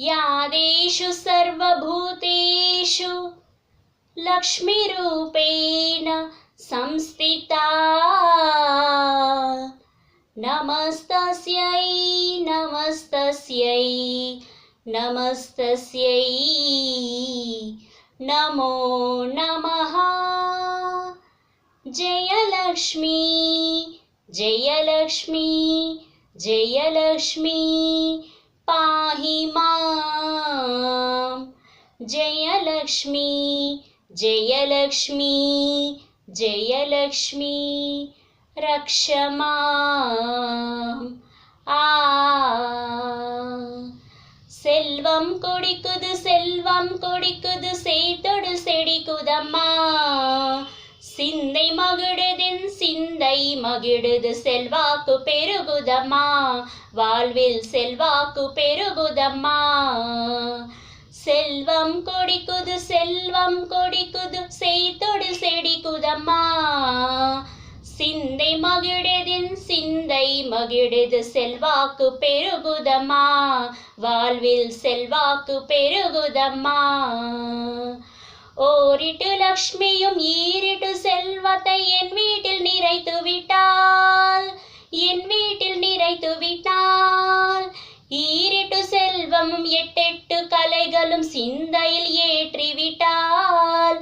यादेषु सर्वभूतेषु लक्ष्मीरूपेण संस्थिता। नमस्तस्यै नमस्तस्यै नमस्तस्यै। नमो नमः। जयलक्ष्मी जयलक्ष्मी जयलक्ष्मी पाहि मां जयलक्ष्मी जयलक्ष्मी जयलक्ष्मी रक्ष माम् ஆ செல்வம் கொடிக்குது செல்வம் மகிழுது செல்வாக்கு பெருகுதம்மா. வாழ்வில் செல்வாக்கு பெருகுதம்மா. செல்வம் கொடிக்குது செல்வம் கொடிக்குது செய்தொடு செடிக்குதம்மா. சிந்தை மகிழதின் சிந்தை மகிழது செல்வாக்கு பெருகுதம்மா. வாழ்வில் செல்வாக்கு பெருகுதம்மா. ஓரிட்டு லக்ஷ்மியும் ஈரிட்டு செல்வத்தை என் வீட்டில் நிறைத்து விட்டாள். என் வீட்டில் நிறைத்து விட்டாள். ஈரிட்டு செல்வமும் எட்டெட்டு கலைகளும் சிந்தையில் ஏற்றி விட்டாள்.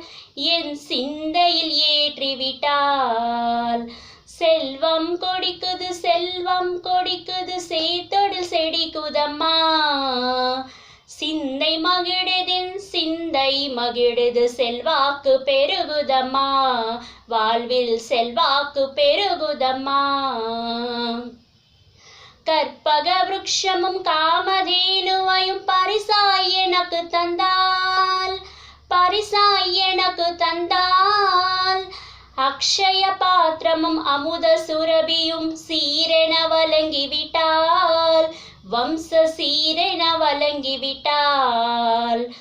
என் சிந்தையில் ஏற்றிவிட்டாள் செல்வம் கொடிக்குது செல்வம் கொடிக்குது சேர்த்து சிந்தை மகிழுது செல்வாக்கு பெருகுதம்மா. வாழ்வில் செல்வாக்கு பெருகுதம்மா. கற்பக விருட்சமும் காமதேனுவையும் பரிசாய் எனக்கு தந்தால். பரிசாய் எனக்கு தந்தால். அக்ஷய பாத்திரமும் அமுத சுரபியும் சீரென வழங்கிவிட்டால். வம்ச சீரென வழங்கிவிட்டால்.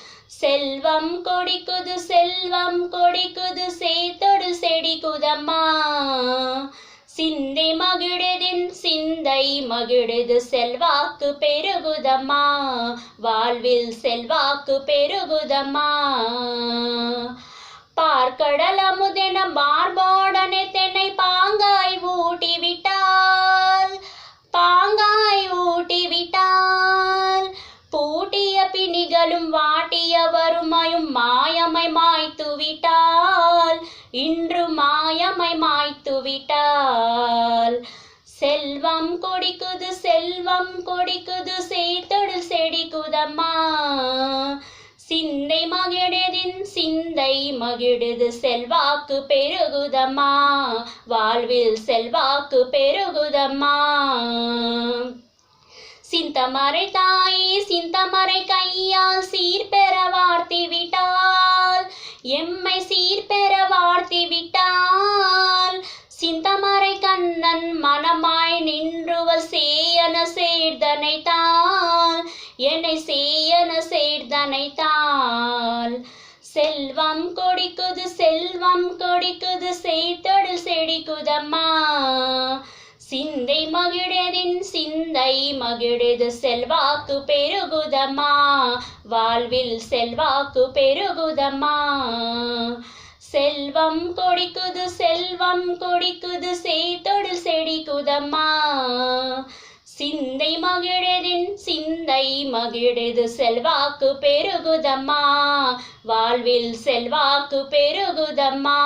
செல்வம் கொடிக்குது செல்வம் கொடிக்குது சேத்தொடு செடிக்குதம்மா சிந்தை மகிழுதின் சிந்தை மகிழுது செல்வாக்கு பெருகுதம்மா. வாழ்வில் செல்வாக்கு பெருகுதம்மா. பார்க்கடல மாய்த்து விட்டால் செல்வம் கொடிக்குது செல்வம் கொடிக்குது சேத்தொடு செடிக்குதம்மா சிந்தை மகிழதின் சிந்தை மகிழுது செல்வாக்கு பெருகுதம்மா. வாழ்வில் செல்வாக்கு பெருகுதம்மா. சிந்தமரை தாயே சிந்தமரை கையால் சீர் தீயன சேயன செல்வம் கொடிக்குது செல்வம் கொடிக்குது சேத்தொடு செடிக்குதம்மா. சிந்தை மகிழதின் சிந்தை மகிழது செல்வாக்கு பெருகுதம்மா. வாழ்வில் செல்வாக்கு பெருகுதம்மா. செல்வம் கொடிக்குது செல்வம் கொடிக்குது சேத்தொடு செடிக்குதம்மா. சிந்தை மகிழதின் சிந்தை மகிழது செல்வாக்கு பெருகுதம்மா. வாழ்வில் செல்வாக்கு பெருகுதம்மா.